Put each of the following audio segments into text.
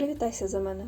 Привітайся за мене.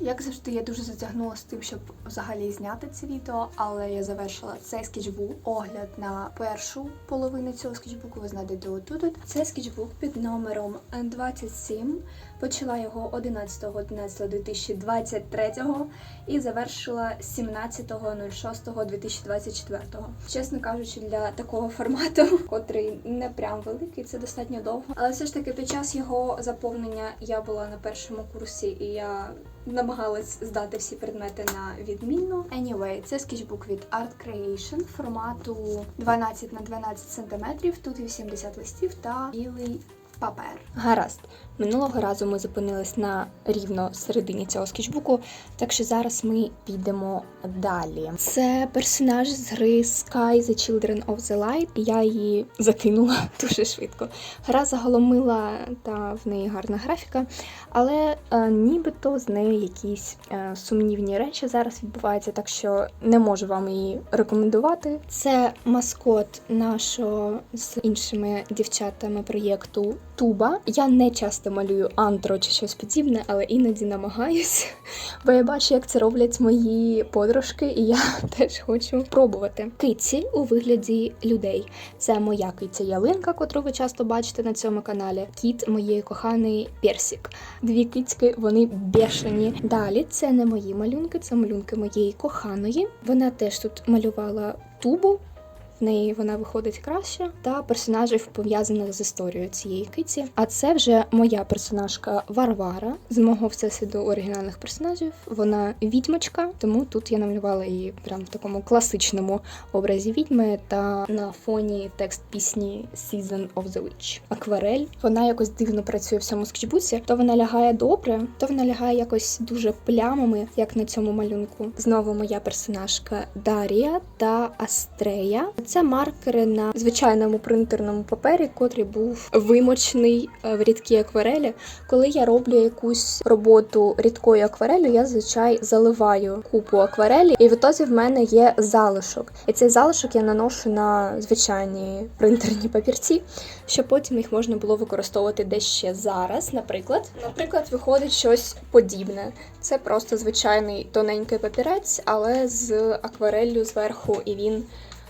Як завжди, я дуже затягнула з тим, щоб взагалі зняти це відео, але я завершила цей скетчбук. Огляд на першу половину цього скетчбуку ви знайдете отут. Це скетчбук під номером 27. Почала його 11.11.2023 і завершила 17.06.2024. Чесно кажучи, для такого формату, котрий не прям великий, це достатньо довго. Але все ж таки під час його заповнення я була на першому курсі і я намагалась здати всі предмети на відмінно. Anyway, це скетчбук від Art Creation формату 12 на 12 см, тут 80 листів та білий папер. Гаразд. Минулого разу ми зупинились на рівно середині цього скетчбуку, так що зараз ми підемо далі. Це персонаж з гри Sky The Children of the Light. Я її закинула дуже швидко. Гра загалом мила та в неї гарна графіка, але е, нібито з нею якісь е, сумнівні речі зараз відбуваються, так що не можу вам її рекомендувати. Це маскот нашого з іншими дівчатами проєкту Туба. Я не часто малюю антро чи щось подібне, але іноді намагаюсь, бо я бачу, як це роблять мої подружки, і я теж хочу пробувати. Киці у вигляді людей. Це моя киця ялинка, котру ви часто бачите на цьому каналі. Кіт моєї коханої Персік. Дві кицьки, вони бешені. Далі це не мої малюнки, це малюнки моєї коханої. Вона теж тут малювала тубу. В неї вона виходить краще, та персонажів пов'язаних з історією цієї киці. А це вже моя персонажка Варвара з мого всесвіту оригінальних персонажів. Вона відьмочка, тому тут я намалювала її прям в такому класичному образі відьми та на фоні текст пісні Season of the Witch. Акварель. Вона якось дивно працює в цьому скетчбуці. То вона лягає добре, то вона лягає якось дуже плямами, як на цьому малюнку. Знову моя персонажка Дарія та Астрея. Це маркери на звичайному принтерному папері, котрий був вимочений е, в рідкій акварелі. Коли я роблю якусь роботу рідкою акварелью, я зазвичай заливаю купу акварелі, і в ітозі в мене є залишок. І цей залишок я наношу на звичайні принтерні папірці, щоб потім їх можна було використовувати десь ще зараз. Наприклад, наприклад, виходить щось подібне. Це просто звичайний тоненький папірець, але з аквареллю зверху, і він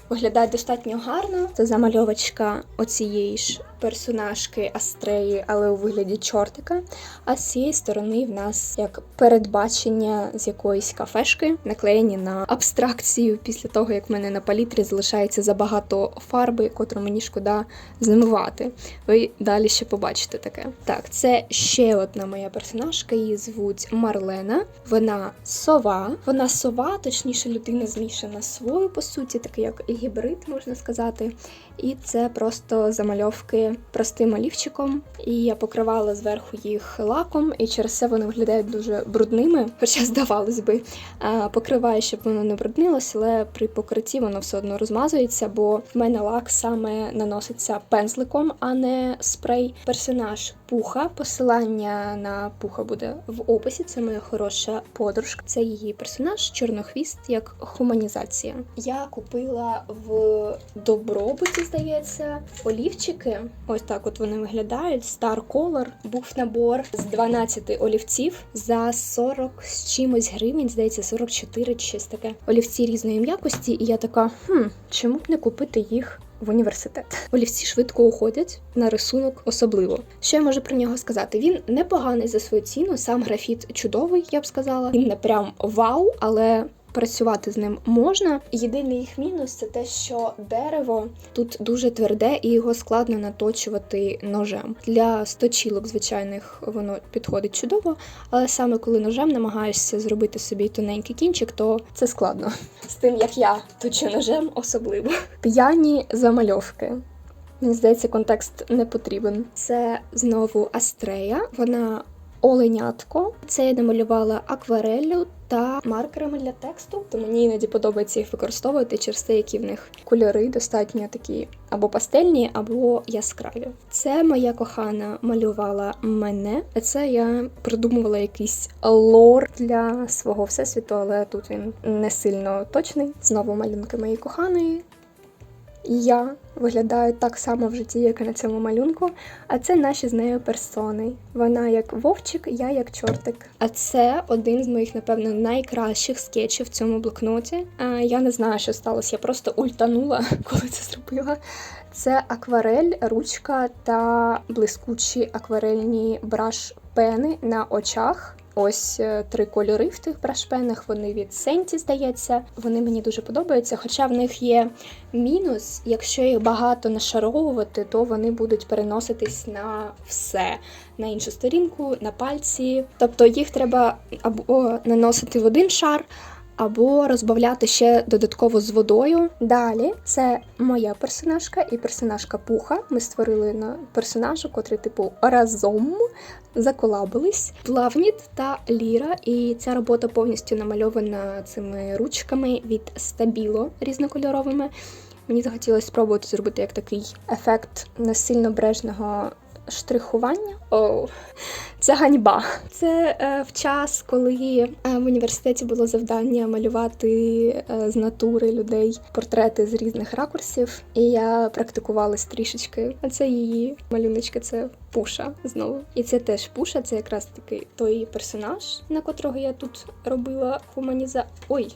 виглядає достатньо гарно. Це замальовочка оцієї ж персонажки Астреї, але у вигляді чортика. А з цієї сторони в нас як передбачення з якоїсь кафешки, наклеєні на абстракцію після того, як в мене на палітрі залишається забагато фарби, котру мені шкода змивати. Ви далі ще побачите таке. Так, це ще одна моя персонажка, її звуть Марлена. Вона сова. Вона сова, точніше, людина змішана з совою, по суті, такий як гібрид, можна сказати. І це просто замальовки простим олівчиком. І я покривала зверху їх лаком, і через це вони виглядають дуже брудними, хоча здавалось би, покриваю, щоб воно не бруднилось, але при покритті воно все одно розмазується, бо в мене лак саме наноситься пензликом, а не спрей. Персонаж пуха. Посилання на пуха буде в описі. Це моя хороша подружка. Це її персонаж, чорнохвіст, як гуманізація. Я купила в добробуті, здається, олівчики. Ось так от вони виглядають. Star Color. Був набор з 12 олівців за 40 з чимось гривень, здається, 44 чи щось таке. Олівці різної м'якості, і я така, хм, чому б не купити їх в університет. Олівці швидко уходять на рисунок особливо. Що я можу про нього сказати? Він непоганий за свою ціну, сам графіт чудовий, я б сказала. Він не прям вау, але. Працювати з ним можна. Єдиний їх мінус це те, що дерево тут дуже тверде і його складно наточувати ножем. Для сточілок звичайних воно підходить чудово, але саме коли ножем намагаєшся зробити собі тоненький кінчик, то це складно. З тим як я точу ножем, особливо. П'яні замальовки. Мені здається, контекст не потрібен. Це знову Астрея. Вона оленятко. Це я намалювала аквареллю та маркерами для тексту. То мені іноді подобається їх використовувати через те, які в них кольори достатньо такі або пастельні, або яскраві. Це моя кохана малювала мене. Це я придумувала якийсь лор для свого всесвіту, але тут він не сильно точний. Знову малюнки моєї коханої. Я виглядаю так само в житті, як і на цьому малюнку. А це наші з нею персони. Вона як вовчик, я як чортик. А це один з моїх, напевно, найкращих скетчів в цьому блокноті. Я не знаю, що сталося. Я просто ультанула, коли це зробила. Це акварель, ручка та блискучі акварельні браш-пени на очах. Ось е, три кольори в тих брашпенах. Вони від Сенті, здається. Вони мені дуже подобаються. Хоча в них є мінус, якщо їх багато нашаровувати, то вони будуть переноситись на все, на іншу сторінку, на пальці. Тобто їх треба або наносити в один шар. Або розбавляти ще додатково з водою. Далі це моя персонажка і персонажка Пуха. Ми створили на персонажа, котрий, типу, разом заколабились. Плавніт та Ліра. І ця робота повністю намальована цими ручками від Стабіло різнокольоровими. Мені захотілося спробувати зробити як такий ефект не сильно брежного штрихування. Оу, це ганьба. Це е, в час, коли е, в університеті було завдання малювати е, з натури людей портрети з різних ракурсів, і я практикувалась трішечки. А це її малюночки, це пуша знову. І це теж пуша, це якраз таки той персонаж, на котрого я тут робила гуманіза. Ой.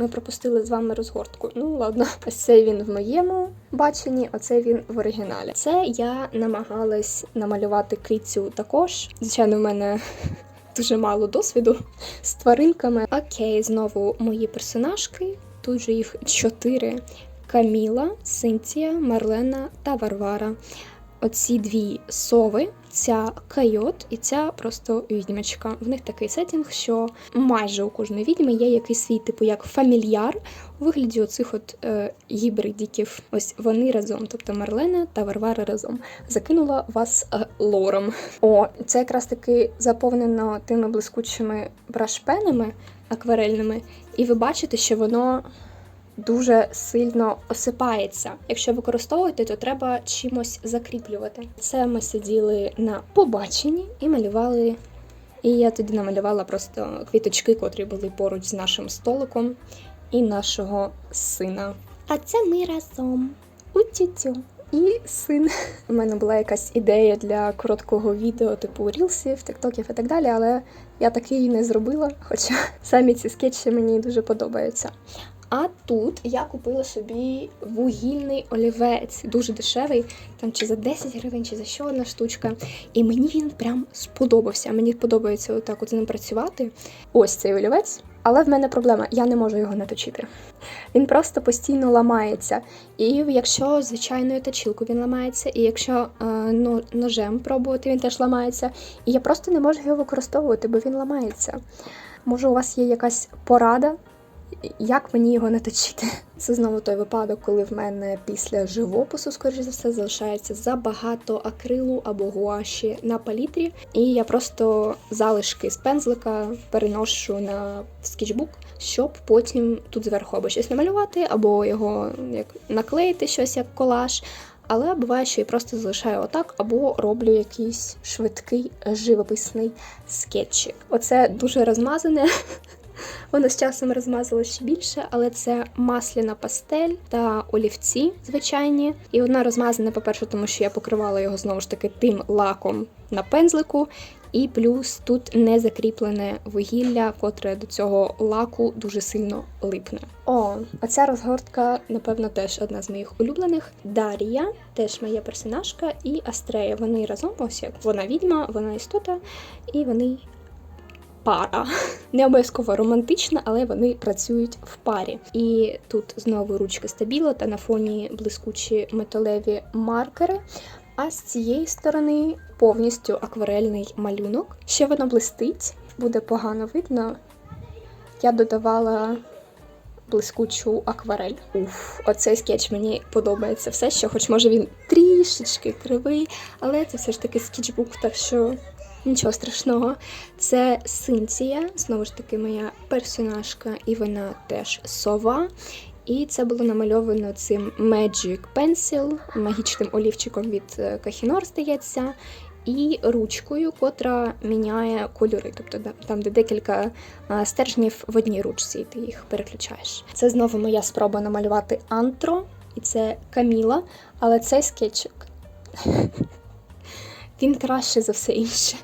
Ми пропустили з вами розгортку. Ну ладно, ось цей він в моєму баченні, оце він в оригіналі. Це я намагалась намалювати кицю також. Звичайно, в мене дуже мало досвіду з тваринками. Окей, знову мої персонажки. Тут же їх чотири: Каміла, Синтія, Марлена та Варвара. Оці дві сови, ця койот і ця просто відьмачка. В них такий сетінг, що майже у кожної відьми є якийсь свій, типу, як фамільяр у вигляді оцих от е, гібридіків. Ось вони разом, тобто Марлена та Варвара разом. Закинула вас е, лором. О, це якраз таки заповнено тими блискучими брашпенами акварельними, і ви бачите, що воно дуже сильно осипається. Якщо використовуєте, то треба чимось закріплювати. Це ми сиділи на побаченні і малювали. І я тоді намалювала просто квіточки, котрі були поруч з нашим столиком і нашого сина. А це ми разом у тютю. І син. У мене була якась ідея для короткого відео, типу рілсів, тиктоків і так далі, але я таки і не зробила, хоча самі ці скетчі мені дуже подобаються. А тут я купила собі вугільний олівець, дуже дешевий, там чи за 10 гривень, чи за що одна штучка. І мені він прям сподобався. Мені подобається отак от з ним працювати. Ось цей олівець. Але в мене проблема, я не можу його наточити. Він просто постійно ламається. І якщо звичайною точилкою він ламається, і якщо е, но- ножем пробувати, він теж ламається. І я просто не можу його використовувати, бо він ламається. Може, у вас є якась порада, як мені його не точити? Це знову той випадок, коли в мене після живопису, скоріш за все, залишається забагато акрилу або гуаші на палітрі, і я просто залишки з пензлика переношу на скетчбук, щоб потім тут зверху або щось намалювати, або його як наклеїти щось як колаж. Але буває, що я просто залишаю отак, або роблю якийсь швидкий живописний скетчик. Оце дуже розмазане. Воно з часом розмазалося ще більше, але це масляна пастель та олівці звичайні. І вона розмазана, по-перше, тому що я покривала його знову ж таки тим лаком на пензлику. І плюс тут не закріплене вугілля, котре до цього лаку дуже сильно липне. О, а ця розгортка, напевно, теж одна з моїх улюблених. Дарія, теж моя персонажка, і Астрея. Вони разом, ось як вона відьма, вона істота, і вони пара. Не обов'язково романтична, але вони працюють в парі. І тут знову ручки стабіло та на фоні блискучі металеві маркери. А з цієї сторони повністю акварельний малюнок. Ще воно блистить, буде погано видно. Я додавала блискучу акварель. Уф, оцей скетч мені подобається все ще, хоч може він трішечки кривий, але це все ж таки скетчбук, так що Нічого страшного. Це Синція, знову ж таки, моя персонажка, і вона теж сова. І це було намальовано цим Magic Pencil, магічним олівчиком від Кахінор, здається. і ручкою, котра міняє кольори. Тобто там, де декілька стержнів в одній ручці, і ти їх переключаєш. Це знову моя спроба намалювати антро, і це Каміла, але цей скетчик він краще за все інше.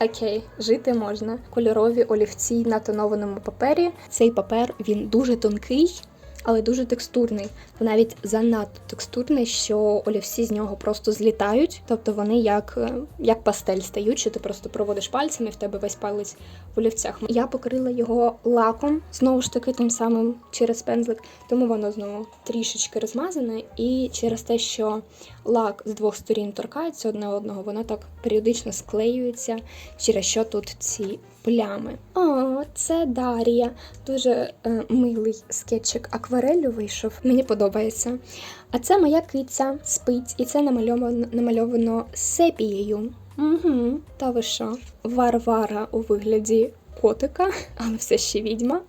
Окей, жити можна. Кольорові олівці на тонованому папері. Цей папер він дуже тонкий, але дуже текстурний. Навіть занадто текстурний, що олівці з нього просто злітають. Тобто вони як, е, як пастель стають, що ти просто проводиш пальцями, в тебе весь палець в олівцях. Я покрила його лаком, знову ж таки, тим самим через пензлик, тому воно знову трішечки розмазане. І через те, що лак з двох сторін торкається одне одного, воно так періодично склеюється, через що тут ці плями. О, це Дар'я. Дуже е, милий скетчик акварелю вийшов. Мені подобається. А це моя киця спить, і це намальовано, намальовано сепією. Угу, та ви що? Варвара у вигляді котика, але все ще відьма.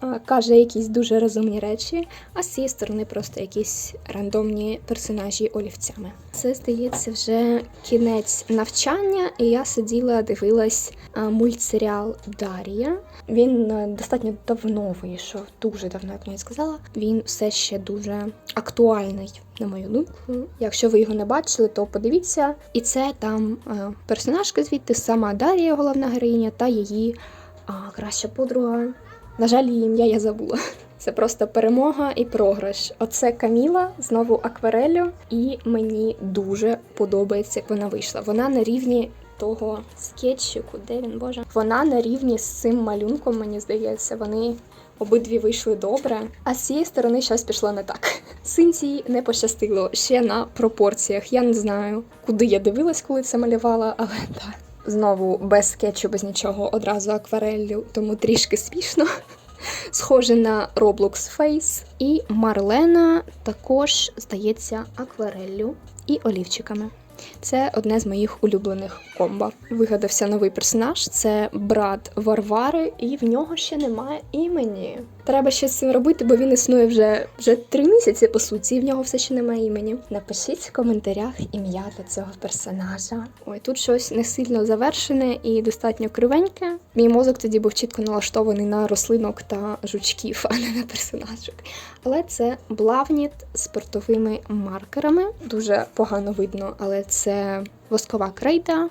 А, Каже якісь дуже розумні речі, а з цієї сторони просто якісь рандомні персонажі олівцями. Це здається вже кінець навчання, і я сиділа, дивилась мультсеріал Дар'я. Він е, достатньо давно вийшов, дуже давно, як мені сказала. Він все ще дуже актуальний, на мою думку. Якщо ви його не бачили, то подивіться. І це там е, персонажка звідти, сама Дар'я, головна героїня, та її краща подруга. На жаль, її ім'я я забула. Це просто перемога і програш. Оце Каміла, знову акварелю, і мені дуже подобається, як вона вийшла. Вона на рівні того скетчику, де він боже. Вона на рівні з цим малюнком, мені здається. Вони обидві вийшли добре. А з цієї сторони щось пішло не так. Синці не пощастило ще на пропорціях. Я не знаю, куди я дивилась, коли це малювала, але так. Знову без скетчу, без нічого, одразу аквареллю, тому трішки смішно. Схоже на Roblox Face. І Марлена також здається аквареллю і олівчиками. Це одне з моїх улюблених комбо. Вигадався новий персонаж. Це брат Варвари, і в нього ще немає імені. Треба щось з цим робити, бо він існує вже вже три місяці, по суті, і в нього все ще немає імені. Напишіть в коментарях ім'я для цього персонажа. Ой, тут щось не сильно завершене і достатньо кривеньке. Мій мозок тоді був чітко налаштований на рослинок та жучків, а не на персонажок. Але це блавніт з спиртовими маркерами. Дуже погано видно, але це воскова крейда.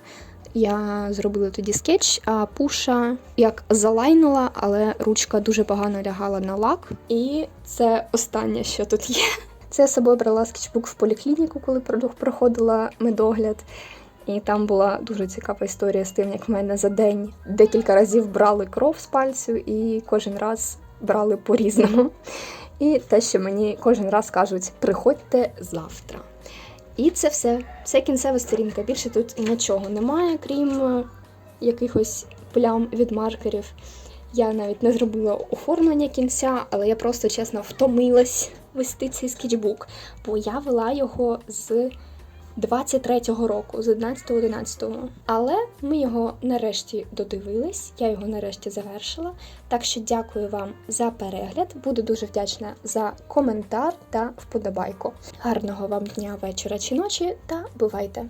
Я зробила тоді скетч, а пуша як залайнула, але ручка дуже погано лягала на лак. І це останнє, що тут є. Це я з собою брала скетчбук в поліклініку, коли проходила медогляд. І там була дуже цікава історія з тим, як в мене за день декілька разів брали кров з пальцю, і кожен раз брали по-різному. І те, що мені кожен раз кажуть, приходьте завтра. І це все. Це кінцева сторінка. Більше тут нічого немає, крім е, якихось плям від маркерів. Я навіть не зробила оформлення кінця, але я просто чесно втомилась вести цей скетчбук, бо я вела його з 23-го року, з 11-11. Але ми його нарешті додивились, я його нарешті завершила. Так що дякую вам за перегляд. Буду дуже вдячна за коментар та вподобайку. Гарного вам дня, вечора чи ночі та бувайте!